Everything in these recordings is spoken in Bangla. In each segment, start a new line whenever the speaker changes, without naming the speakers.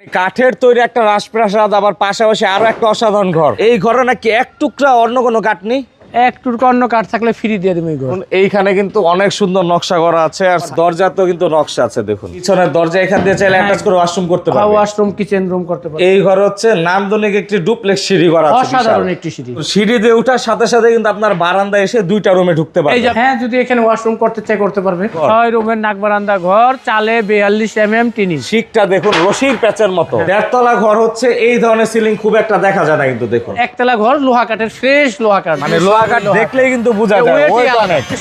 কাঠের তৈরি একটা রাজপ্রাসাদ আবার পাশাপাশি আরও একটা অসাধারণ ঘর। এই ঘরে নাকি এক টুকরা অন্য কোনো কাঠ নেই?
এক টুরকা অন্য কাঠ থাকলে ফ্রি দিয়ে দেবো
এইখানে কিন্তু অনেক সুন্দর নকশা করা আছে আর দরজাতেও কিন্তু নকশা আছে দেখুন। পিছনের দরজা এখান দিয়ে চাইলে অ্যাটাচ করে ওয়াশরুম করতে পারবে।
ওয়াশরুম কিচেন রুম করতে পারবে।
এই ঘর হচ্ছে নান্দনিক একটি ডুপ্লেক্স সিঁড়ি করা আছে
অসাধারণ একটি সিঁড়ি।
সিঁড়ি দিয়ে ওঠার সাথে সাথে কিন্তু আপনার বারান্দায় এসে দুইটা রুমে ঢুকতে পারবে।
হ্যাঁ যদি এখানে ওয়াশরুম করতে চাই করতে পারবে। ছয় রুমের নাক বারান্দা ঘর চালে বিয়াল্লিশ এম এম টিনি।
শিকটা দেখুন রশির প্যাচের মতো। দেড়তলা ঘর হচ্ছে এই ধরনের সিলিং খুব একটা দেখা যায় না কিন্তু দেখুন।
একতলা ঘর লোহা কাঠের ফ্রেশ লোহা কাঠ।
মানে লোহা কাঠ দেখলেই কিন্তু বোঝা যায়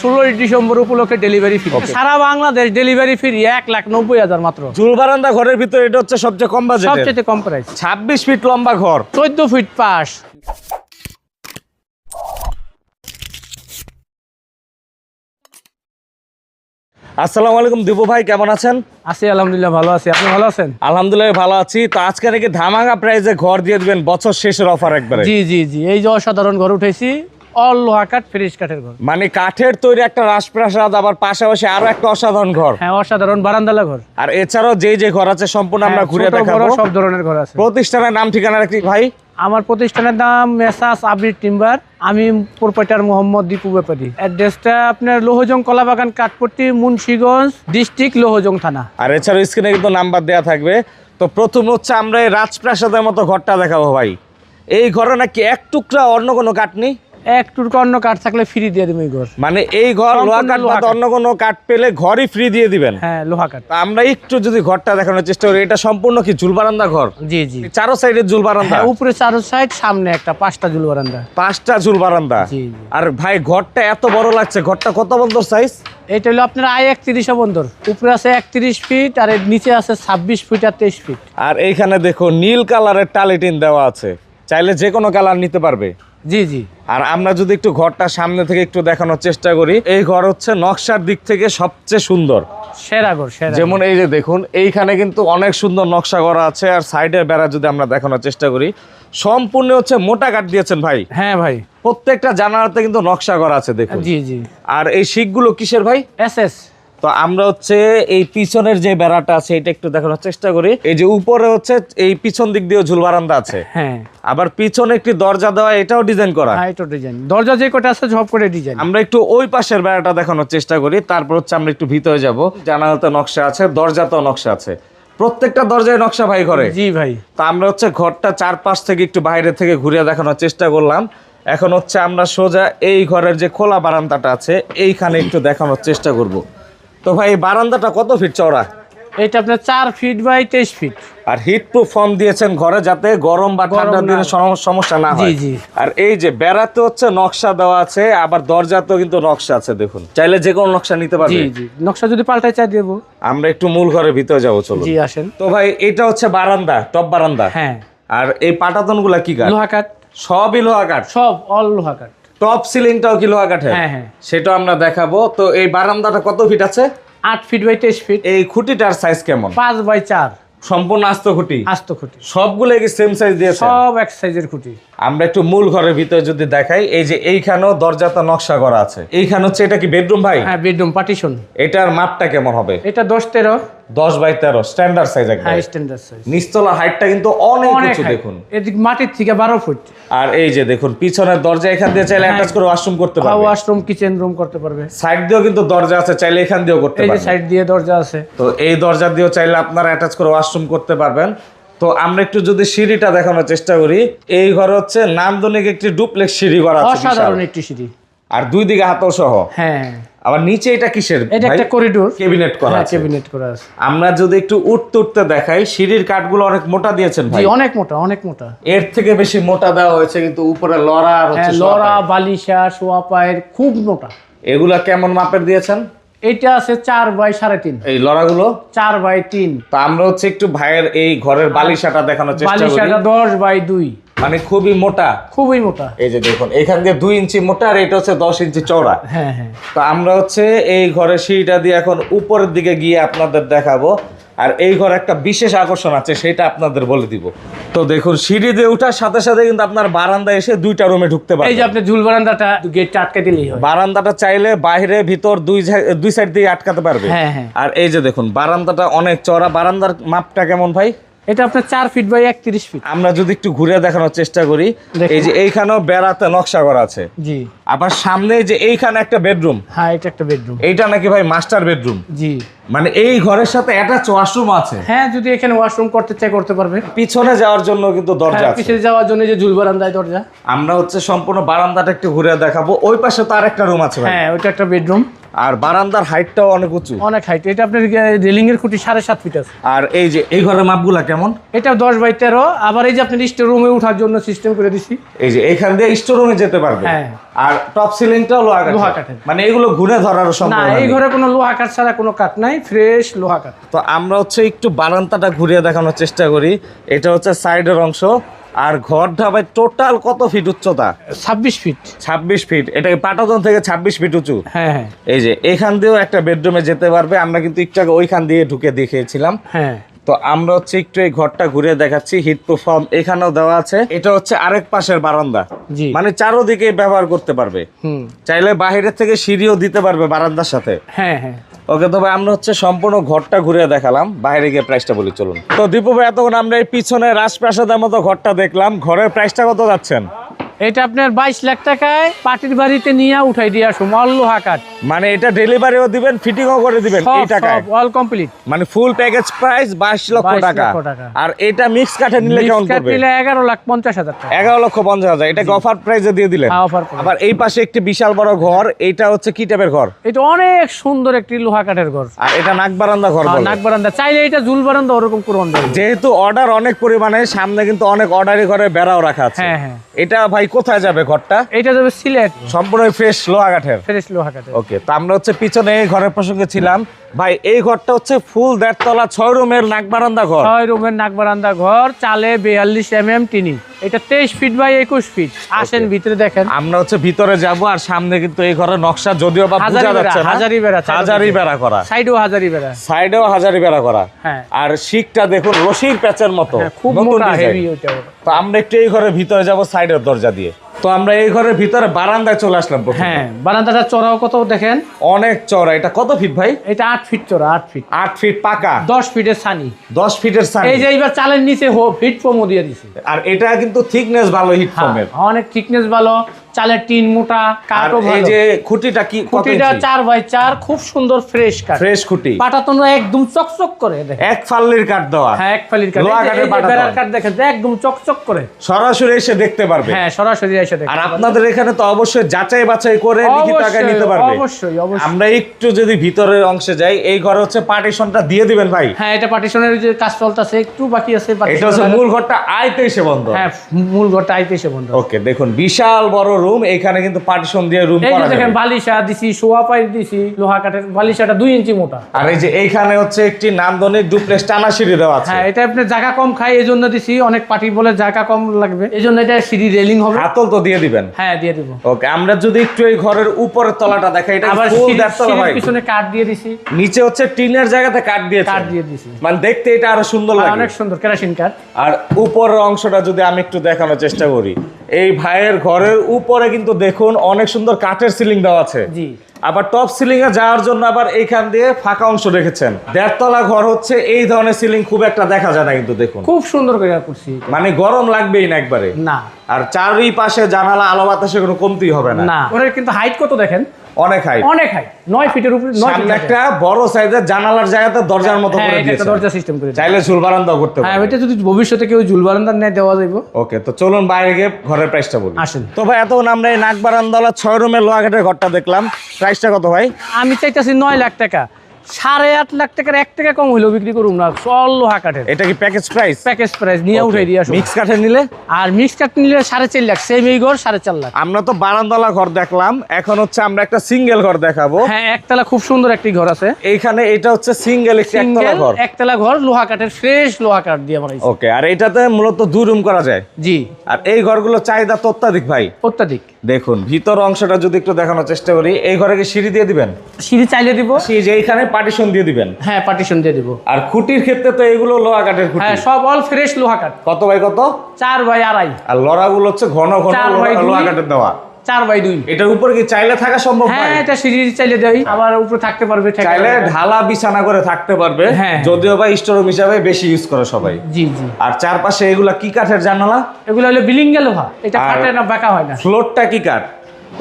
ষোলোই ডিসেম্বর উপলক্ষে ডেলিভারি ফ্রি সারা বাংলাদেশ ডেলিভারি ফ্রি এক লাখ নব্বই হাজার মাত্র।
বারান্দা ঘরের ভিতরে এটা হচ্ছে সবচেয়ে কম বাজেট
সবচেয়ে কম প্রাইস
ছাব্বিশ ফিট লম্বা ঘর।
চোদ্দ ফিট পাশ।
আসসালামু আলাইকুম দীপু ভাই কেমন আছেন?
আছি আলহামদুলিল্লাহ ভালো আছি। আপনি ভালো আছেন?
আলহামদুলিল্লাহ ভালো আছি। তো আজকে নাকি ধামাকা প্রাইজে ঘর দিয়ে দিবেন বছর শেষের অফার একবারে।
জি জি জি। এই যে অসাধারণ ঘর উঠেছি অল লোহা কাঠ ফ্রেশ কাঠের ঘর।
মানে কাঠের তৈরি একটা রাজপ্রাসাদ আবার পাশাপাশি আরও একটা অসাধারণ ঘর।
হ্যাঁ অসাধারণ বারান্দালা ঘর।
আর এছাড়াও যে ঘর আছে সম্পূর্ণ আমরা
হ্যাঁ,
ঘুরে দেখাবো।
সব ধরনের ঘর আছে।
প্রতিষ্ঠানের নাম ঠিকানা রাখি ভাই?
আমার প্রতিষ্ঠানের নাম মেসাস আবির টিম্বার। আমি প্রোপাইটার মোহাম্মদ দীপু ব্যাপারী। অ্যাড্রেসটা আপনার লোহজং কলাবাগান কাঠপট্টি মুন্সিগঞ্জ ডিস্ট্রিক্ট লোহজং থানা।
আর এছাড়াও স্ক্রিনে কিন্তু নাম্বার দেওয়া থাকবে। তো প্রথম হচ্ছে আমরা এই রাজপ্রাসাদের মতো ঘরটা দেখাবো ভাই। এই ঘরে নাকি এক টুকরা অন্য কোনো কাঠ নেই?
এক টুরকা অন্য কাঠ থাকলে ফ্রি দিয়ে দেবো এই ঘর।
মানে এই ঘর লোহা কাঠ অন্য কোনো কাঠ পেলে ঘরই ফ্রি দিয়ে দিবেন?
হ্যাঁ লোহা কাঠ।
আমরা একটু যদি ঘরটা দেখানোর চেষ্টা করি এটা সম্পূর্ণ কি ঝুল বারান্দা ঘর?
জি জি।
চারো সাইডে ঝুল বারান্দা?
হ্যাঁ উপরে চারো সাইড সামনে একটা পাঁচটা জুল বারান্দা।
পাঁচটা ঝুল বারান্দা?
জি, জি।
আর ভাই ঘরটা এত বড় লাগছে ঘরটা কত বন্ধর সাইজ
এটা হলো আপনার আই একত্রিশে বন্দর। উপরে আছে একত্রিশ ফিট আর নিচে আছে ছাব্বিশ ফিট আর তেইশ ফিট
আর এইখানে দেখো নীল কালারের টালিটিন দেওয়া আছে। চাইলে যে কোনো কালার নিতে পারবে।
জি জি।
আর আমরা যদি একটু ঘরটা সামনে থেকে একটু দেখানোর চেষ্টা করি এই ঘর হচ্ছে নকশার দিক থেকে সবচেয়ে সুন্দর।
সেরা ঘর সেরা
যেমন এই যে দেখুন এইখানে কিন্তু অনেক সুন্দর নকশা করা আছে আর সাইডের বেড়া যদি আমরা দেখানোর চেষ্টা করি সম্পূর্ণ হচ্ছে মোটা কাঠ দিয়েছেন ভাই।
হ্যাঁ ভাই।
প্রত্যেকটা জানালাতে কিন্তু নকশা করা আছে দেখুন।
জি জি।
আর এই শিকগুলো কিসের ভাই?
S S.
তো আমরা হচ্ছে এই পিছনের যে বেড়াটা আছে এটা একটু দেখানোর চেষ্টা করি। এই যে উপরে হচ্ছে এই পিছন দিক দিয়ে ঝুল বারান্দা আছে।
হ্যাঁ।
আবার পিছনে একটি দরজা দেওয়া এটাও ডিজাইন করা।
হ্যাঁ এটা ডিজাইন দরজা যে কটা আছে সব করে ডিজাইন
আমরা একটু ওই পাশের বেড়াটা দেখানোর চেষ্টা করি তারপর হচ্ছে আমরা একটু ভিতরে যাব। জানালাতে নকশা আছে দরজাতেও নকশা আছে। প্রত্যেকটা দরজায় নকশা ভাই করে
জি ভাই।
তা আমরা হচ্ছে ঘরটা চারপাশ থেকে একটু বাইরে থেকে ঘুরিয়ে দেখানোর চেষ্টা করলাম। এখন হচ্ছে আমরা সোজা এই ঘরের যে খোলা বারান্দাটা আছে এইখানে একটু দেখানোর চেষ্টা করব। তো ভাই বারান্দাটা কত ফিট চওড়া?
এটা আপনার চার ফিট বাই তেইশ ফিট
আর হিট প্রুফ ফর্ম দিয়েছেন ঘরে যাতে গরম বা ঠান্ডার দিনে সমস্যা না হয়। আর এই যে বেড়াতে হচ্ছে নকশা দেওয়া আছে আবার দরজাতেও কিন্তু নকশা আছে দেখুন। চাইলে যে কোনো নকশা নিতে পারবে।
নকশা যদি পাল্টাই চাই দেবো।
আমরা একটু মূল ঘরের ভিতরে যাব চলো
জি আসেন।
তো ভাই এটা হচ্ছে বারান্দা টপ বারান্দা।
হ্যাঁ।
আর এই পাটাতনগুলা কি কাঠ
লোহা কাঠ।
সবই লোহা কাঠ?
সব অল লোহা কাঠ।
টপ সিলিংটাও কি লোহা কাঠের
হ্যাঁ, হ্যাঁ।
সেটা আমরা দেখাবো। তো এই বারান্দাটা কত ফিট আছে?
আট ফিট বাই তেইশ ফিট
এই খুঁটিটার সাইজ কেমন?
পাঁচ বাই চার।
সম্পূর্ণ আস্ত খুঁটি?
আস্ত খুঁটি।
সবগুলো কি সেম সাইজ দিয়ে
সব এক সাইজের খুঁটি।
আমরা একটু মূল ঘরের ভিতরে যদি দেখাই এই যে এইখানেও দরজাটা নকশা করা আছে। এইখানে হচ্ছে এটা কি বেডরুম ভাই?
হ্যাঁ বেডরুম পার্টিশন
এটার মাপটা কেমন হবে?
এটা দশ তেরো।
দশ বাই তেরো স্ট্যান্ডার্ড সাইজ একদম।
হাই স্ট্যান্ডার্ড সাইজ
নিচতলা হাইটটা কিন্তু অনেক
অনেক
উঁচু দেখুন।
এদিক মাটির থেকে বারো ফুট।
আর এই যে দেখুন পিছনের দরজা এখান দিয়ে চাইলে অ্যাটাচ করে ওয়াশরুম করতে পারবে।
ওয়াশরুম কিচেন রুম করতে পারবে।
সাইড দিয়েও কিন্তু দরজা আছে চাইলে এখান দিয়েও করতে পারবে
এই যে সাইড দিয়ে দরজা আছে।
তো এই দরজা দিয়েও চাইলে আপনারা অ্যাটাচ করে ওয়াশরুম করতে পারবেন। তো আমরা একটু যদি সিঁড়িটা দেখানোর চেষ্টা করি এই ঘর হচ্ছে নান্দনিক একটি ডুপ্লেক্স সিঁড়ি করা আছে
অসাধারণ একটি সিঁড়ি।
আর দুই দিকে হাতল সহ?
হ্যাঁ।
আবার নিচে এটা কিসের?
এটা একটা করিডোর।
কেবিনেট করা
হ্যাঁ
আছে।
ক্যাবিনেট করা আছে।
আমরা যদি একটু উঠতে উঠতে দেখাই সিঁড়ির কাঠগুলো অনেক মোটা দিয়েছেন ভাই।
অনেক মোটা অনেক মোটা।
এর থেকে বেশি মোটা দেওয়া হয়েছে কিন্তু উপরে লড়া আর হচ্ছে
হ্যাঁ লড়া বালিশা সোয়া পায়ের খুব মোটা।
এগুলা কেমন মাপের দিয়েছেন?
এটা আছে চার বাই সাড়ে তিন।
এই লড়াগুলো?
চার বাই তিন।
তো আমরা হচ্ছে একটু ভাইয়ের এই ঘরের বালিশাটা দেখানোর চেষ্টা করি।
বালিশাটা দশ বাই দুই।
মানে খুবই মোটা।
খুবই মোটা।
এই যে দেখুন এখান দিয়ে দুই ইঞ্চি মোটা আর এটা হচ্ছে দশ ইঞ্চি চওড়া।
হ্যাঁ হ্যাঁ।
তো আমরা হচ্ছে এই ঘরের সিঁড়িটা দিয়ে এখন উপরের দিকে গিয়ে আপনাদের দেখাবো। আর এই ঘর একটা বিশেষ আকর্ষণ আছে সেটা আপনাদের বলে দিব। তো দেখুন সিঁড়ি দিয়ে ওঠার সাথে সাথে কিন্তু আপনার বারান্দা এসে দুইটা রুমে ঢুকতে পারে
এই যে আপনি ঝুল বারান্দাটা গেটটা আটকে দিলেই হয়।
বারান্দাটা চাইলে বাইরে ভিতর দুই দুই সাইড দিয়ে আটকাতে পারবে।
হ্যাঁ, হ্যাঁ।
আর এই যে দেখুন বারান্দাটা অনেক চড়া বারান্দার মাপটা কেমন ভাই?
এটা আপনার চার ফিট বাই একত্রিশ ফিট
আমরা যদি একটু ঘুরে দেখানোর চেষ্টা করি। এই যে এইখানেও বেড়াতে নকশা করা আছে।
জি।
আবার সামনে যে এইখানে একটা বেডরুম
হ্যাঁ এটা একটা বেডরুম
এইটা নাকি ভাই মাস্টার বেডরুম
জি।
মানে এই ঘরের সাথে অ্যাটাচ ওয়াশরুম আছে।
হ্যাঁ যদি এখানে ওয়াশরুম করতে চাই করতে পারবে।
পিছনে যাওয়ার জন্য কিন্তু দরজা
হ্যাঁ
আছে।
পিছিয়ে যাওয়ার জন্য যে ঝুল বারান্দায় দরজা।
আমরা হচ্ছে সম্পূর্ণ বারান্দাটা একটু ঘুরে দেখাবো। ওই পাশে তো আরেকটা রুম আছে ভাই।
হ্যাঁ ওইটা একটা বেডরুম
আর বারান্দার হাইটটাও অনেক উঁচু।
অনেক হাইট এটা আপনার রেলিং এর খুঁটি সাড়ে সাত ফিট আছে।
আর এই যে এই ঘরের মাপগুলা কেমন?
এটা দশ বাই তেরো আবার এই যে আপনার স্টোর রুমে ওঠার জন্য সিস্টেম করে দিছি।
এই যে এখান দিয়ে স্টোর রুমে যেতে পারবে।
হ্যাঁ।
আর টপ সিলিংটাও লোহা কাঠের।
লোহা কাঠের।
মানে এগুলো ঘুরে ধরার
না এই ঘরে কোনো লোহা কাঠ ছাড়া কোনো কাঠ নাই ফ্রেশ লোহা কাঠ।
তো আমরা হচ্ছে একটু বারান্দাটা ঘুরিয়ে দেখানোর চেষ্টা করি। এটা হচ্ছে সাইডের অংশ। আর ঘর ঢাবায় টোটাল কত ফিট উচ্চতা?
ছাব্বিশ ফিট
ছাব্বিশ ফিট এটা পাটাতন থেকে ছাব্বিশ ফিট উঁচু?
হ্যাঁ হ্যাঁ।
এই যে এখান দিয়েও একটা বেডরুমে যেতে পারবে। আমরা কিন্তু একটু আগে ওইখান দিয়ে ঢুকে দেখিয়েছিলাম।
হ্যাঁ।
তো আমরা হচ্ছে একটু এই ঘরটা ঘুরে দেখাচ্ছি। হিট প্রুফ ফর্ম এখানেও দেওয়া আছে। এটা হচ্ছে আরেক পাশের বারান্দা। মানে চারোদিকে ব্যবহার করতে পারবে। চাইলে বাইরের থেকে সিঁড়িও দিতে পারবে বারান্দার সাথে।
হ্যাঁ হ্যাঁ।
ওকে তো ভাই, আমরা হচ্ছে সম্পূর্ণ ঘরটা ঘুরে দেখালাম। বাইরে গিয়ে প্রাইসটা বলি, চলুন। তো দীপু ভাই, এতক্ষণ আমরা এই পিছনে রাজপ্রাসাদের মতো ঘরটা দেখলাম। ঘরের প্রাইসটা কত যাচ্ছেন?
এটা আপনার বাইশ লাখ টাকায় পাটির বাড়িতে নিয়ে উঠাই দিয়ে আসুন অল লোহা কাঠ
মানে এটা ডেলিভারিও দিবেন ফিটিংও করে দিবেন এই টাকায়।
অল কমপ্লিট
মানে ফুল প্যাকেজ প্রাইস বাইশ লক্ষ টাকা। আর এটা মিক্স কাঠে নিলে কেমন পড়বে?
নিলে এগারো লাখ পঞ্চাশ হাজার টাকা।
এগারো লক্ষ পঞ্চাশ হাজার। এটাকে অফার প্রাইসে দিয়ে দিলেন।
হ্যাঁ,
আবার এই পাশে একটি বিশাল বড় ঘর এটা হচ্ছে কি টাইপের ঘর?
এটা অনেক সুন্দর একটি লোহা কাঠের ঘর।
আর এটা নাক বারান্দা ঘর বলে।
নাক বারান্দা। চাইলে এটা ঝুল বারান্দা ওরকম করুন
যেহেতু অর্ডার অনেক পরিমাণে সামনে কিন্তু অনেক অর্ডারি ঘরে বেড়াও রাখা আছে।
হ্যাঁ হ্যাঁ।
এটা ভাই কোথায় যাবে ঘরটা?
এটা যাবে সিলেট।
সম্পূর্ণ ফ্রেশ লোহাঘাটের
ফ্রেশ লোহাঘাটের
ওকে তো আমরা হচ্ছে পিছনে ঘরের প্রসঙ্গে ছিলাম। ভাই এই ঘরটা হচ্ছে ফুল দেড়তলা ছয় রুমের নাক বারান্দা ঘর।
ছয় রুমের নাক বারান্দা ঘর চালে বিয়াল্লিশ এম এম টিনি। এটা তেইশ ফিট বাই একুশ ফিট। আসেন ভিতরে দেখেন।
আমরা হচ্ছে ভিতরে যাব আর সামনে কিন্তু এই ঘরের নকশা যদিও বা বোঝা যাচ্ছে
হাজারি বেড়া,
হাজারি বেড়া করা।
সাইডেও হাজারি বেড়া
সাইডেও হাজারি বেড়া করা।
হ্যাঁ।
আর শিকটা দেখুন রশির প্যাচের মতো
হ্যাঁ, খুব মোটা হেভি
তো আমরা একটু এই ঘরের ভিতরে যাব সাইডের দরজা দিয়ে। তো আমরা এই ঘরের ভিতরে বারান্দায় চলে আসলাম
হ্যাঁ বারান্দাটা চড়াও কত দেখেন?
অনেক চড়া। এটা কত ফিট ভাই?
এটা আট ফিট চড়া আট ফিট
আট ফিট পাকা।
দশ ফিটের সানি
দশ ফিটের সানি
এই যে এইবার চালের নিচে হিট ফোমও দিয়ে দিছে।
আর এটা কিন্তু থিকনেস ভালো হিট
হ্যাঁ,
ফোমের
অনেক থিকনেস ভালো। চালের টিন মোটা কাঠও
এই যে খুঁটিটা কি
খুঁটিটা চার বাই চার খুব সুন্দর ফ্রেশ কাঠ।
ফ্রেশ খুঁটি।
পাটাতন একদম চকচক করে
এক ফাল্লির কাঠ দেওয়া।
হ্যাঁ এক ফালির কাঠ।
লোহা কাঠের পাটাতন।
বেড়ার কাঠ দেখেন একদম চকচক করে।
সরাসরি এসে দেখতে পারবে।
হ্যাঁ সরাসরি এসে দেখেন
আর আপনাদের এখানে তো অবশ্যই যাচাই বাছাই করে লিখিত আকারে নিতে পারবে।
অবশ্যই অবশ্যই।
আমরা একটু যদি ভিতরের অংশে যাই এই ঘরে হচ্ছে পার্টিশনটা দিয়ে দিবেন ভাই।
হ্যাঁ এটা পার্টিশনের যে কাজ চলতেছে একটু বাকি আছে
এটা হচ্ছে মূল ঘরটা আইতে এসে বন্ধ।
হ্যাঁ মূল ঘরটা আইতে এসে বন্ধ।
ওকে দেখুন বিশাল বড় রুম এখানে কিন্তু পার্টিশন দিয়ে রুম
এই
করা
যে দেখেন বালিশা দিছি শোয়া পাই দিছি লোহা কাঠের বালিশাটা দুই ইঞ্চি মোটা।
আর এই যে এইখানে হচ্ছে একটি নান্দনিক ডুপ্লেক্স টানা সিঁড়ি দেওয়া আছে।
হ্যাঁ এটা আপনি জায়গা কম খাই এই জন্য দিছি অনেক পার্টি বলে জায়গা কম লাগবে। এই জন্য এটা সিঁড়ি রেলিং হবে।
হাতল তো দিয়ে দিবেন।
হ্যাঁ দিয়ে দিব।
ওকে আমরা যদি একটু এই ঘরের উপরের তলাটা দেখাই এটা ফুল দেড়তলা ভাই
পিছনে কাঠ দিয়ে দিছি।
নিচে হচ্ছে টিনের জায়গাতে কাঠ দিয়েছে
কাঠ দিয়ে দিছি।
মানে দেখতে এটা আরও সুন্দর লাগে।
অনেক সুন্দর কেরাসিন কাঠ।
আর উপরের অংশটা যদি আমি একটু দেখানোর চেষ্টা করি। এই ভাইয়ের ঘরের উপরে কিন্তু দেখুন অনেক সুন্দর কাঠের সিলিং দেওয়া আছে।
জি।
আবার টপ সিলিং এ যাওয়ার জন্য আবার এইখান দিয়ে ফাঁকা অংশ রেখেছেন। দেড়তলা ঘর হচ্ছে এই ধরনের সিলিং খুব একটা দেখা যায় না কিন্তু দেখুন।
খুব সুন্দর করে করছি।
মানে গরম লাগবেই না একবারে।
না।
আর চারই পাশে জানালা আলো বাতাসে কোনো কমতি হবে না।
না। ওনার কিন্তু হাইট কত দেখেন?
অনেক হাই
অনেক হাই নয় ফিটের উপরে নয় ফিট
একটা বড় সাইজের জানালার জায়গাতে দরজার মতো
হ্যাঁ
করে দিয়েছে।
দরজা সিস্টেম করে
চাইলে ঝুল বারান্দা করতে
হ্যাঁ এটা যদি ভবিষ্যতে কেউ ঝুল বারান্দা নিয়ে দেওয়া যাবে
ওকে তো চলুন বাইরে গিয়ে ঘরের প্রাইসটা বলি।
আসেন।
তো ভাই এতক্ষণ আমরা এই নাক বারান্দাওয়ালা ছয় রুমের লোহাঘাটের ঘরটা দেখলাম। প্রাইসটা কত ভাই?
আমি চাইতেছি নয় লাখ টাকা। সাড়ে আট লাখ টাকার এক টাকা কম হইলেও বিক্রি করুন না সল লোহা কাঠের।
এটা কি প্যাকেজ প্রাইস
প্যাকেজ প্রাইস নিয়ে উঠে দিয়ে আসুন।
মিক্স কাঠের নিলে?
আর মিক্স কাঠ নিলে সাড়ে চার লাখ সেম এই ঘর সাড়ে চার লাখ।
আমরা তো বারান্দালা ঘর দেখলাম এখন হচ্ছে আমরা একটা সিঙ্গেল ঘর দেখাবো।
হ্যাঁ একতলা খুব সুন্দর একটি ঘর আছে।
এইখানে এটা হচ্ছে সিঙ্গেল একতলা ঘর।
একতলা ঘর লোহা কাঠের ফ্রেশ লোহা কাঠ দিয়ে বানাইছি
ওকে আর এটাতে মূলত দুই রুম করা যায়?
জি।
আর এই ঘরগুলো চাহিদা তো অত্যাধিক ভাই?
অত্যাধিক।
দেখুন ভিতর অংশটা যদি একটু দেখানোর চেষ্টা করি এই ঘরে কি সিঁড়ি দিয়ে দিবেন?
সিঁড়ি চাইলে দিব।
সিঁড়ি যে এইখানে পার্টিশন দিয়ে দিবেন?
হ্যাঁ পার্টিশন দিয়ে দিব।
আর খুঁটির ক্ষেত্রে তো এগুলো লোহা কাঠের খুঁটি।
হ্যাঁ সব অল ফ্রেশ লোহা কাঠ।
কত বাই কত?
চার বাই আড়াই।
আর লড়াগুলো হচ্ছে ঘন ঘন লোহা-। কাঠের দেওয়া।
চার বাই দুই।
এটার উপর কি চাইলে থাকা সম্ভব
হ্যাঁ? এটা সিঁড়ি চাইলে দেয় আবার উপরে থাকতে পারবে
চাইলে ঢালা বিছানা করে থাকতে পারবে।
হ্যাঁ।
যদিও বা স্টোরুম হিসাবে বেশি ইউজ করে সবাই।
জি জি।
আর চারপাশে এগুলা কি কাঠের জানালা?
এগুলো হলো বিলিঙ্গা লোহা। এটা ফাটে না বাঁকা হয় না।
ফ্লোরটা কি কাঠ?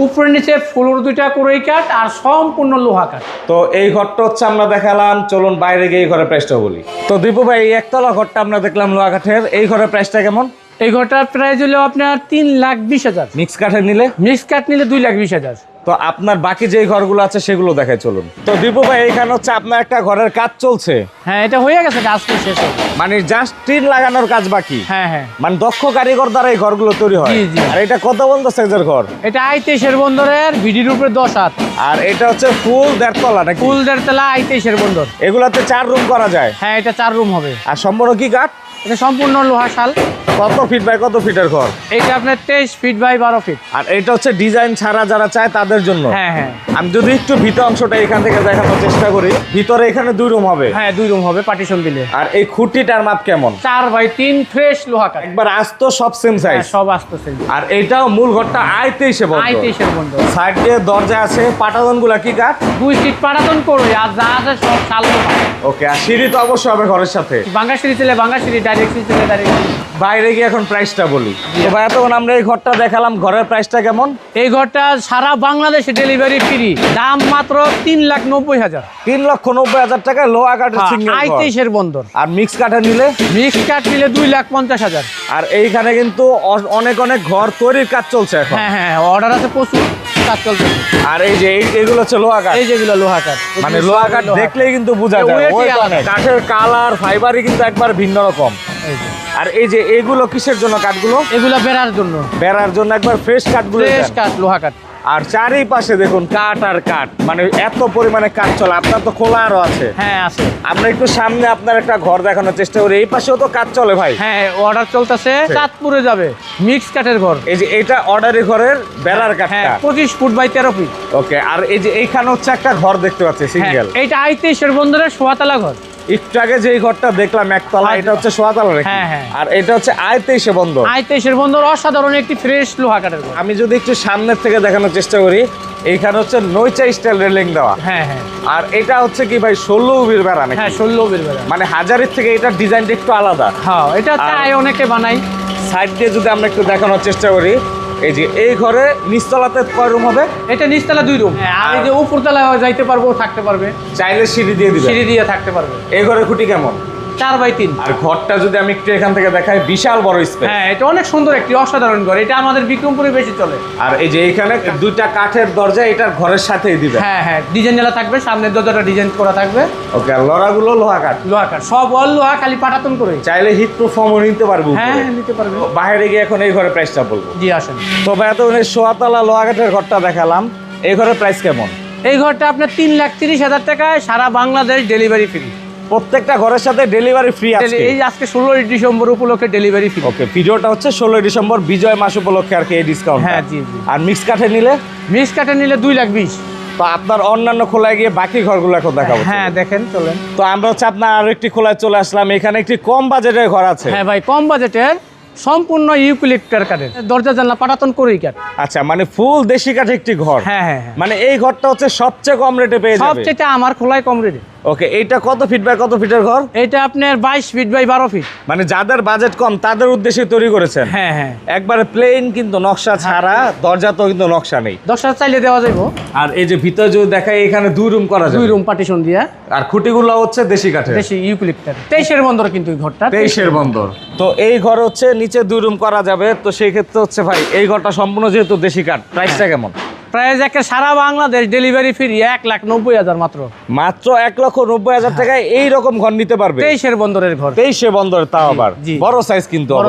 উপরে নিচে ফ্লোর দুইটা কুড়ি কাঠ আর সম্পূর্ণ লোহা কাঠ
তো এই ঘরটা হচ্ছে আমরা দেখালাম চলুন বাইরে গিয়ে এই ঘরের প্রাইসটা বলি। তো দীপু ভাই এই একতলা ঘরটা আমরা দেখলাম লোহা কাঠের এই ঘরের প্রাইসটা কেমন?
এই ঘরটার প্রাইস হলো আপনার তিন লাখ বিশ হাজার।
মিক্স কাঠের নিলে?
মিক্স কাঠ নিলে দুই লাখ বিশ হাজার।
তো আপনার বাকি যে ঘরগুলো আছে সেগুলো দেখায় চলুন। তো দীপু ভাই এইখানে হচ্ছে আপনার একটা ঘরের কাজ চলছে?
হ্যাঁ এটা হয়ে গেছে আজকে শেষ হবে
মানে জাস্ট টিন লাগানোর কাজ বাকি?
হ্যাঁ হ্যাঁ।
মানে দক্ষ কারিগর দ্বারা এই ঘরগুলো তৈরি হয়?
জি, জি।
আর এটা কত বলতো সাইজের ঘর?
এটা আই তেইশের বন্দরের ভিডির উপরে দশ হাত।
আর এটা হচ্ছে ফুল দেড়তলা নাকি?
ফুল দেড় তলা আই তেইশের বন্দর।
এগুলাতে চার রুম করা যায়?
হ্যাঁ এটা চার রুম হবে।
আর সম্পূর্ণ কি কাঠ?
এটা সম্পূর্ণ লোহা শাল।
কত ফিট বাই কত ফিটের ঘর?
এটা আপনার তেইশ ফিট বাই বারো ফিট।
আর এটা হচ্ছে ডিজাইন ছাড়া যারা চায় তাদের জন্য।
হ্যাঁ হ্যাঁ।
আমি যদি একটু ভিতর অংশটা এখান থেকে দেখানোর চেষ্টা করি ভিতরে এখানে দুই রুম হবে।
হ্যাঁ দুই রুম হবে পার্টিশন দিলে।
আর এই খুঁটিটার মাপ কেমন?
চার বাই তিন ফ্রেশ লোহা কাঠ।
একবার আসতো সব সেম
হ্যাঁ
সাইজ
সব আসতেছে
আর এইটাও মূল ঘরটা আইতে এসে
আই তেইশের বন্দর
সাইড দিয়ে দরজা আছে। পাটাদনগুলা কি কাঠ?
দুই সিট পাড়াতন করবে আর যা আছে সব শাল
ওকে আর সিঁড়ি তো অবশ্যই হবে ঘরের সাথে।
বাঙ্গা সিঁড়ি ছেলে বাঙ্গা সিঁড়ি
বাইরে গিয়ে এখন প্রাইসটা বলি। তো ভাই এতক্ষণ আমরা এই ঘরটা দেখালাম ঘরের প্রাইসটা কেমন?
এই ঘরটা সারা বাংলাদেশে ডেলিভারি ফ্রি দাম মাত্র তিন লাখ নব্বই হাজার।
তিন লক্ষ নব্বই হাজার টাকা লোহা কাঠের সিঙ্গেল
আই তেইশের বন্দর।
আর মিক্স কাঠের নিলে?
মিক্স কাঠ নিলে দুই লাখ পঞ্চাশ হাজার।
আর এইখানে কিন্তু অনেক অনেক ঘর তৈরির কাজ চলছে এখন।
হ্যাঁ হ্যাঁ অর্ডার আছে প্রচুর। কাজ চলছে।
আর এই যে এইগুলো হচ্ছে লোহা কাঠ।
এই যেগুলো লোহা কাঠ।
মানে লোহা কাঠ দেখলেই কিন্তু বোঝা যায়। কাঠের কালার ফাইবারই কিন্তু একবার ভিন্ন রকম। আর এই যে এগুলো কিসের জন্য কাঠগুলো?
এগুলো বেড়ার জন্য।
বেড়ার জন্য একবার ফ্রেশ কাঠগুলো
ফ্রেশ কাঠ লোহা কাঠ।
আর চারিপাশে দেখুন কাঠ আর কাঠ। মানে এত পরিমাণে কাঠ চলে আপনার তো খোলা আরও আছে।
হ্যাঁ আছে।
আমরা একটু সামনে আপনার একটা ঘর দেখানোর চেষ্টা করি এই পাশেও তো কাজ চলে ভাই।
হ্যাঁ অর্ডার চলতেছে চাঁদপুরে যাবে মিক্স কাঠের ঘর।
এই যে এটা অর্ডারি ঘরের বেড়ার
হ্যাঁ
কাঠটা।
পঁচিশ ফুট বাই তেরো ফিট
ওকে আর এই যে এইখানে হচ্ছে একটা ঘর দেখতে পাচ্ছি
হ্যাঁ
সিঙ্গেল।
এইটা আই তেইশের বন্দরের সোয়াতলা ঘর।
একটু আগে যেই ঘরটা দেখলাম একতলা এটা হচ্ছে সোয়াতলা নাকি?
হ্যাঁ, হ্যাঁ।
আর এটা হচ্ছে এসে বন্ধ
আই তেইশের বন্দর অসাধারণ একটি ফ্রেশ লোহা কাঠের
আমি যদি একটু সামনের থেকে দেখানোর চেষ্টা করি এইখানে হচ্ছে নৈচা স্টাইল রেলিং দেওয়া।
হ্যাঁ হ্যাঁ।
আর এটা হচ্ছে কি ভাই ষোলো উবির বেড়া নাকি?
হ্যাঁ ষোলো উবির বেড়া।
মানে হাজারের থেকে এটার ডিজাইনটা একটু আলাদা।
হ্যাঁ এটা
আর-
চাই অনেকে বানাই
সাইড দিয়ে যদি আমরা একটু দেখানোর চেষ্টা করি এই যে এই ঘরে নিচতলাতে কয় রুম হবে?
এটা নিচতলা দুই রুম আর এই যে উপরতলা যাইতে পারব থাকতে পারবে।
চাইলে সিঁড়ি দিয়ে দিবে।
সিঁড়ি দিয়ে থাকতে পারবে।
এই ঘরের খুঁটি কেমন?
চার বাই তিন।
আর ঘরটা যদি আমি একটু এখান থেকে দেখাই বিশাল বড় স্পেস
হ্যাঁ এটা অনেক সুন্দর একটি অসাধারণ ঘর। এটা আমাদের বিক্রমপুরে বেশি চলে।
আর এই যে এইখানে দুইটা কাঠের দরজা এটার ঘরের সাথেই দিবে।
হ্যাঁ হ্যাঁ ডিজাইন জ্বালা থাকবে সামনের দরজাটা ডিজাইন করা থাকবে।
ওকে আর লড়াগুলো লোহা কাঠ।
লোহা কাঠ সব অল লোহা খালি পাটাতন করে।
চাইলে হিট প্রুফও নিতে পারব
হ্যাঁ হ্যাঁ, নিতে পারবে।
বাইরে গিয়ে এখন এই ঘরের প্রাইসটা বলব।
জি আসেন।
তো এত সোয়াতলা লোহা কাঠের ঘরটা দেখালাম। এই ঘরের প্রাইস কেমন?
এই ঘরটা আপনার তিন লাখ তিরিশ হাজার টাকায় সারা বাংলাদেশ ডেলিভারি ফ্রি
প্রত্যেকটা ঘরের সাথে ডেলিভারি ফ্রি আছে
এই আজকে ষোলোই ডিসেম্বর উপলক্ষে ডেলিভারি ফ্রি
ওকে ভিডিওটা হচ্ছে ষোলোই ডিসেম্বর বিজয় মাস উপলক্ষে আর কি এই ডিসকাউন্ট
হ্যাঁ, জি, জি।
আর মিক্স কাঠে নিলে?
মিক্স কাঠে নিলে দুই লাখ বিশ।
তো আপনার অন্যান্য খোলায় গিয়ে বাকি ঘরগুলো এখন দেখাবো।
হ্যাঁ দেখেন চলেন।
তো আমরা হচ্ছে আপনার আরও একটি খোলায় চলে আসলাম। এখানে একটি কম বাজেটের ঘর আছে।
হ্যাঁ ভাই কম বাজেটের সম্পূর্ণ ইউক্লিপ্টার কাঠের। দরজা জানলা পাটাতন করেই কাঠ।
আচ্ছা মানে ফুল দেশি কাঠে একটি ঘর।
হ্যাঁ হ্যাঁ হ্যাঁ।
মানে এই ঘরটা হচ্ছে সবচেয়ে কম রেটে পেয়ে যাবে।
সবচেয়ে আমার খোলায় কম রেটে
ওকে এইটা কত ফিট বাই কত ফিটের ঘর?
এটা আপনার বাইশ ফিট বাই বারো ফিট
মানে যাদের বাজেট কম তাদের উদ্দেশ্যে তৈরি করেছেন?
হ্যাঁ হ্যাঁ।
একবারে প্লেন কিন্তু নকশা ছাড়া দরজা তো কিন্তু নকশা নেই।
দশ চাইলে দেওয়া যাব
আর এই যে ভিতরে যদি দেখাই এখানে দুই রুম করা
দুই
যায়
রুম পার্টিশন দিয়া।
আর খুঁটিগুলো হচ্ছে দেশি কাঠের।
বেশি ইউক্লিপ্টার। তেইশের বন্দর কিন্তু এই ঘরটা।
তেইশের বন্দর। তো এই ঘর হচ্ছে নিচে দুই রুম করা যাবে। তো সেই ক্ষেত্রে হচ্ছে ভাই এই ঘরটা সম্পূর্ণ যেহেতু দেশি কাঠ প্রাইসটা কেমন?
প্রাইস একটা সারা বাংলাদেশ ডেলিভারি ফ্রি এক লাখ নব্বই হাজার মাত্র।
মাত্র এক লক্ষ নব্বই হাজার টাকায় এইরকম ঘর নিতে পারবে।
তেইশের বন্দরের ঘর।
তেইশে বন্দর তাও আবার। বড় সাইজ কিন্তু
ঘর।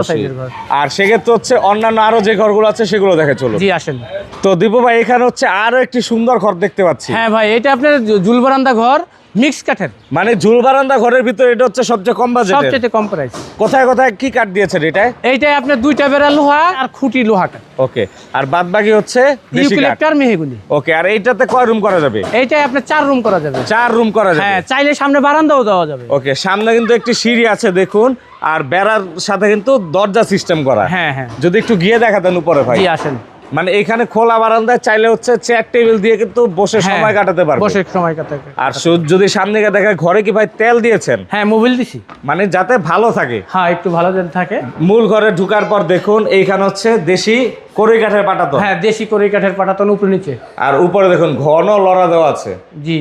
আর সেক্ষেত্রে হচ্ছে অন্যান্য আরও যে ঘরগুলো আছে সেগুলো দেখে চলো
জি আসেন।
তো দীপু ভাই এখানে হচ্ছে আরও একটি সুন্দর ঘর দেখতে পাচ্ছি।
হ্যাঁ ভাই এটা আপনার জুলবারান্দা ঘর মিক্স কাঠের
মানে ঝুল বারান্দা ঘরের ভিতরে এটা হচ্ছে সবচেয়ে কম বাজেটের
সবচেয়ে কম প্রাইস
কোথায় কোথায় কি কাঠ দিয়েছেন এটায়
এইটাই আপনার দুইটা বেড়া লোহা আর খুঁটি লোহা কাঠ
ওকে আর বাদ বাকি হচ্ছে
ইউক্লিপ্টার মেহেগুলি
ওকে আর এইটাতে কয় রুম করা যাবে?
এইটাই আপনার চার রুম করা যাবে।
চার রুম করা যাবে।
হ্যাঁ চাইলে সামনে বারান্দাও দেওয়া যাবে।
ওকে সামনে কিন্তু একটি সিঁড়ি আছে দেখুন। আর বেড়ার সাথে কিন্তু দরজা সিস্টেম করা।
হ্যাঁ হ্যাঁ।
যদি একটু গিয়ে দেখাতেন উপরে ভাই।
আসেন।
মানে এখানে খোলা বারান্দায় চাইলে হচ্ছে চেয়ার টেবিল দিয়ে কিন্তু বসে
হ্যাঁ,
সময় কাটাতে পারবে।
বসে সময় কাটাতে
আর যদি সামনে গিয়ে দেখা ঘরে কি ভাই তেল দিয়েছেন?
হ্যাঁ মোবিল দিছি।
মানে যাতে ভালো থাকে।
হ্যাঁ একটু ভালো যেন থাকে।
মূল ঘরে ঢুকার পর দেখুন এইখানে হচ্ছে দেশি কড়ই কাঠের পাটাতো
হ্যাঁ দেশি করে কাঠের পাটাতন উপরে নিচে।
আর উপরে দেখুন ঘন লড়া দেওয়া আছে।
জি।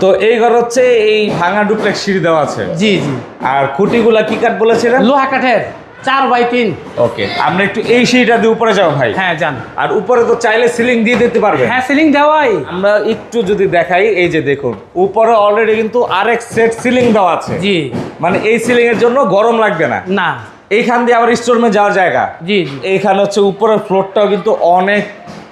তো এই ঘর হচ্ছে এই ভাঙা ডুপ্লেক্স সিঁড়ি দেওয়া আছে।
জি জি।
আর খুঁটিগুলা কি কাঠ বলেছিলেন?
লোহা কাঠের। চার বাই তিন।
ওকে আমরা একটু এই সিঁড়িটা দিয়ে উপরে যাব ভাই।
হ্যাঁ যান।
আর উপরে তো চাইলে সিলিং দিয়ে দিতে পারবে
হ্যাঁ সিলিং দেওয়াই।
আমরা একটু যদি দেখাই এই যে দেখুন উপরে অলরেডি কিন্তু আরেক সেট সিলিং দেওয়া আছে।
জি।
মানে এই সিলিং এর জন্য গরম লাগবে না।
না।
এইখান দিয়ে আবার স্টোরমে যাওয়ার জায়গা।
জি জি।
এইখানে হচ্ছে উপরের ফ্লোরটাও কিন্তু অনেক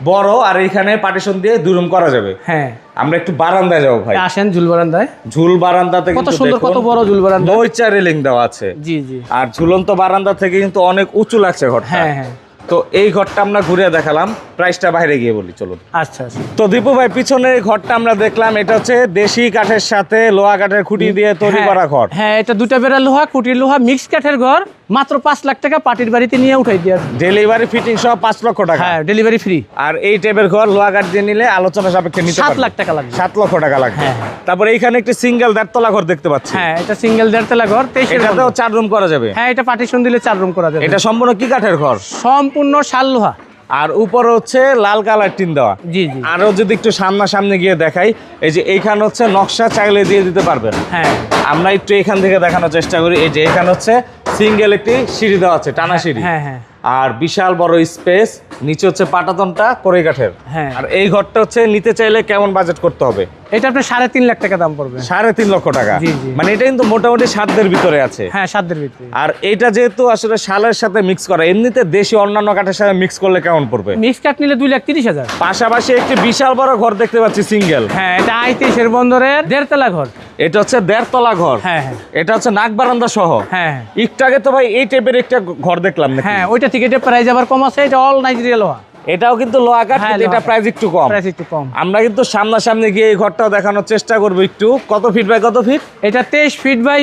বড় আর এখানে পার্টিশন দিয়ে দুই রুম করা যাবে।
হ্যাঁ।
আমরা একটু বারান্দায় যাব ভাই।
আসেন ঝুল বারান্দায়।
ঝুল বারান্দাতে
কত সুন্দর কত বড় ঝুল বারান্দা
ওই চার রেলিং দেওয়া আছে।
জি জি।
আর ঝুলন্ত বারান্দা থেকে কিন্তু অনেক উঁচু লাগছে ঘরটা।
হ্যাঁ হ্যাঁ।
তো এই ঘরটা আমরা ঘুরে দেখালাম। প্রাইসটা বাইরে গিয়ে বলি চলুন।
আচ্ছা আচ্ছা।
তো দীপু ভাই পিছনে এই ঘরটা আমরা দেখলাম এটা হচ্ছে দেশি কাঠের সাথে লোহা কাঠের খুঁটি দিয়ে তৈরি
হ্যাঁ,
করা ঘর।
হ্যাঁ এটা দুটা বেড়া লোহা কুটির লোহা মিক্স কাঠের ঘর মাত্র পাঁচ লাখ টাকা পার্টির বাড়িতে নিয়ে উঠাই দিয়ে
ডেলিভারি ফিটিং সহ পাঁচ লক্ষ টাকা।
হ্যাঁ ডেলিভারি ফ্রি
আর এই টাইপের ঘর লোহা কাঠ দিয়ে নিলে আলোচনা সাপেক্ষে নিতে
সাত। লাখ টাকা লাগবে।
সাত লক্ষ টাকা লাগবে।
হ্যাঁ।
তারপরে এইখানে একটি সিঙ্গেল দেড়তলা ঘর দেখতে পাচ্ছি।
হ্যাঁ এটা সিঙ্গেল দেড়তলা ঘর তেইশের
এটাতেও চার রুম করা যাবে।
হ্যাঁ এটা পার্টিশন দিলে চার রুম করা যাবে।
এটা সম্পূর্ণ কি কাঠের ঘর?
সম্পূর্ণ শাল লোহা।
আর উপরে হচ্ছে লাল কালার টিন দেওয়া।
জি জি।
আরও যদি একটু সামনাসামনি গিয়ে দেখাই এই যে এইখানে হচ্ছে নকশা চাইলে দিয়ে দিতে পারবেন।
হ্যাঁ।
আমরা একটু এখান থেকে দেখানোর চেষ্টা করি। এই যে এখানে হচ্ছে সিঙ্গেল একটি সিঁড়ি দেওয়া আছে টানা সিঁড়ি।
হ্যাঁ হ্যাঁ।
আর বিশাল বড় স্পেস। নিচে হচ্ছে পাটাতনটা করে কাঠের।
হ্যাঁ।
আর এই ঘরটা হচ্ছে নিতে চাইলে কেমন বাজেট করতে হবে?
এটা আপনার সাড়ে তিন লাখ টাকা দাম পড়বে।
সাড়ে তিন লক্ষ টাকা। মানে এটা কিন্তু মোটামুটি সাধ্যের ভিতরে আছে।
হ্যাঁ সাধ্যের ভিতরে।
আর এটা যেহেতু আসলে শালের সাথে মিক্স করা এমনিতে দেশি অন্যান্য কাঠের সাথে মিক্স করলে কেমন পড়বে?
মিক্স কাঠ নিলে দুই লাখ তিরিশ হাজার।
পাশাপাশি একটি বিশাল বড় ঘর দেখতে পাচ্ছি সিঙ্গেল
হ্যাঁ এটা আই তেইশের বন্দরের দেড়তলা ঘর।
এটা হচ্ছে দেড়তলা ঘর।
হ্যাঁ হ্যাঁ।
এটা হচ্ছে নাক বারান্দা সহ।
হ্যাঁ হ্যাঁ।
একটু আগে তো ভাই এই টাইপের একটা ঘর দেখলাম নাকি?
হ্যাঁ ওইটা থেকে এটা প্রাইস আবার কম আছে এটা অল নাইজেরিয়া লোহা
এটাও কিন্তু লোহা কাঠ
হ্যাঁ,
কিন্তু এটা প্রাইস একটু কম।
প্রাইস একটু কম।
আমরা কিন্তু সামনাসামনি গিয়ে এই ঘরটাও দেখানোর চেষ্টা করব একটু। কত ফিট বাই কত ফিট
এটা তেইশ ফিট বাই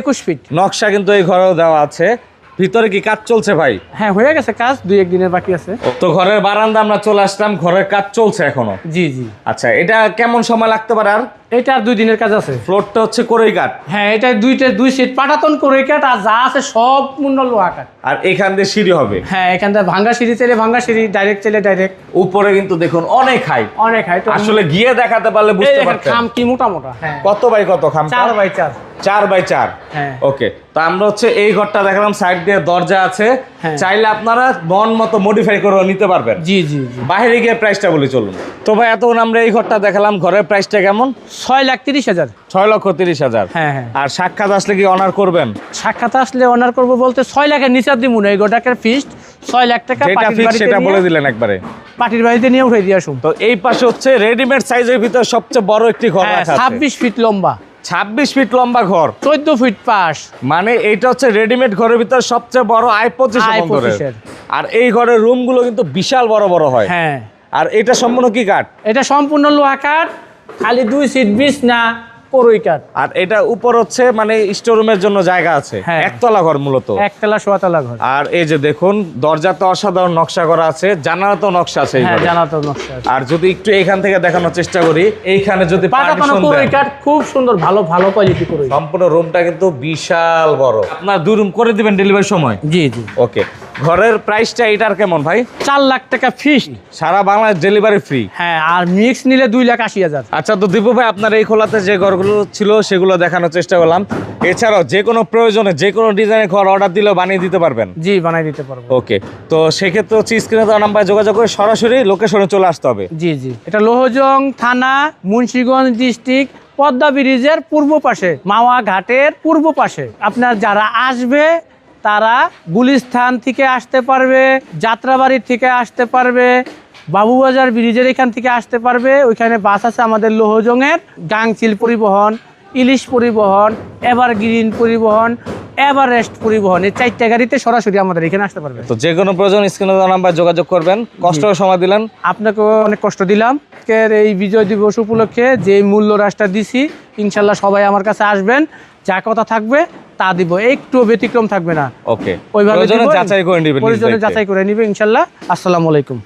একুশ ফিট
নকশা কিন্তু এই ঘরেও দেওয়া আছে। ভিতরে কি কাজ চলছে ভাই?
হ্যাঁ হয়ে গেছে কাজ দুই এক দিনের বাকি আছে।
তো ঘরের বারান্দা আমরা চলে আসলাম ঘরের কাজ চলছে এখনও।
জি জি।
আচ্ছা এটা কেমন সময় লাগতে পারে আর?
এটা আর দুই দিনের কাজ আছে।
ফ্লোরটা হচ্ছে করেই কাঠ।
হ্যাঁ এটা দুইটা দুই সিট পাটাতন করে কাঠ আর যা আছে সব পূর্ণ লোহা কাঠ।
আর এখান দিয়ে সিঁড়ি হবে।
হ্যাঁ এখান থেকে ভাঙ্গা সিঁড়ি চাইলে ভাঙ্গা সিঁড়ি ডাইরেক্ট চাইলে ডাইরেক্ট
উপরে কিন্তু দেখুন অনেক হাই
অনেক হাইট
আসলে গিয়ে দেখাতে পারলে বুঝতে পারতেন।
খাম কি মোটা মোটা হ্যাঁ।
কত বাই কত খাম?
চার বাই চার।
চার বাই চার।
হ্যাঁ।
ওকে তো আমরা হচ্ছে এই ঘরটা দেখালাম সাইড দিয়ে দরজা আছে।
হ্যাঁ।
চাইলে আপনারা মন মতো মডিফাই করে নিতে পারবেন।
জি জি জি।
বাইরে গিয়ে প্রাইসটা বলি চলুন। তো ভাই এতক্ষণ আমরা এই ঘরটা দেখালাম ঘরের প্রাইসটা কেমন?
ছয় লাখ তিরিশ হাজার।
ছয় লক্ষ তিরিশ হাজার।
হ্যাঁ হ্যাঁ।
আর সাক্ষাৎ আসলে কি অনার করবেন?
সাক্ষাৎ আসলে অনার করব বলতে ছয় লাখের নিচে দিব না এই গোটাকের ফিস্ট ছয় লাখ টাকা
যেটা ফিক্স সেটা বলে দিলেন একবারে।
পার্টির বাড়িতে নিয়ে উঠে দিয়ে আসুন।
তো এই পাশে হচ্ছে রেডিমেড সাইজের ভিতরে সবচেয়ে বড় একটি ঘর
হ্যাঁ
রাখা আছে।
ছাব্বিশ ফিট লম্বা।
ছাব্বিশ ফিট লম্বা ঘর।
চোদ্দ ফিট পাশ।
মানে এইটা হচ্ছে রেডিমেড ঘরের ভিতরে সবচেয়ে বড় আই পঁচিশ
আই
আর এই ঘরের রুমগুলো কিন্তু বিশাল বড় বড় হয়।
হ্যাঁ।
আর এটা সম্পূর্ণ কি কাঠ?
এটা সম্পূর্ণ লোহা কাঠ। খালি দুই সিট বিশ না কাঠ
আর এটা উপর হচ্ছে মানে স্টোরুমের জন্য জায়গা আছে।
হ্যাঁ।
একতলা ঘর মূলত।
একতলা সোয়াতলা ঘর।
আর এই যে দেখুন দরজাতে অসাধারণ নকশা করা আছে জানালাতেও নকশা আছে এই
হ্যাঁ তো নকশা আছে।
আর যদি একটু এইখান থেকে দেখানোর চেষ্টা করি এইখানে যদি
কাঠ খুব সুন্দর ভালো ভালো কোয়ালিটি
সম্পূর্ণ রুমটা কিন্তু বিশাল বড়। আপনার দুই রুম করে দিবেন ডেলিভারি সময়।
জি জি।
ওকে ঘরের প্রাইসটা এটার কেমন ভাই?
চার লাখ টাকা ফিস্ট
সারা বাংলাদেশ ডেলিভারি ফ্রি
হ্যাঁ আর মিক্স নিলে দুই লাখ আশি হাজার।
আচ্ছা তো দীপু ভাই আপনার এই খোলাতে যে ঘরগুলো ছিল সেগুলো দেখানোর চেষ্টা করলাম। এছাড়াও যে কোনো প্রয়োজনে যে কোনো ডিজাইনের ঘর অর্ডার দিলেও বানিয়ে দিতে পারবেন।
জি বানিয়ে দিতে পারব।
ওকে তো সেক্ষেত্রে হচ্ছে স্ক্রিনে দেওয়া নাম্বারে যোগাযোগ করে সরাসরি লোকেশনে চলে আসতে হবে।
জি জি। এটা লোহজং থানা মুন্সিগঞ্জ ডিস্ট্রিক্ট পদ্মা ব্রিজের পূর্ব পাশে মাওয়া ঘাটের পূর্ব পাশে। আপনার যারা আসবে তারা গুলিস্থান থেকে আসতে পারবে যাত্রাবাড়ির থেকে আসতে পারবে বাবুবাজার ব্রিজের এখান থেকে আসতে পারবে ওইখানে বাস আছে আমাদের লোহজংয়ের গাংচিল পরিবহন ইলিশ পরিবহন এভারগ্রিন পরিবহন এভারেস্ট পরিবহন এই চারটা গাড়িতে সরাসরি আমাদের এখানে আসতে পারবে।
তো যে কোনো প্রয়োজন স্ক্রিনে নাম্বার যোগাযোগ করবেন কষ্ট সময় দিলেন।
আপনাকেও অনেক কষ্ট দিলাম। আজকের এই বিজয় দিবস উপলক্ষে যে মূল্য রাশটা দিছি ইনশাল্লাহ সবাই আমার কাছে আসবেন। যা কথা থাকবে তা দিব। একটু ব্যতিক্রম থাকবে না।
ওকে
ওইভাবে
যাচাই করে নিবে নিজ
যাচাই করে নিবে ইনশাল্লাহ। আসসালামু আলাইকুম।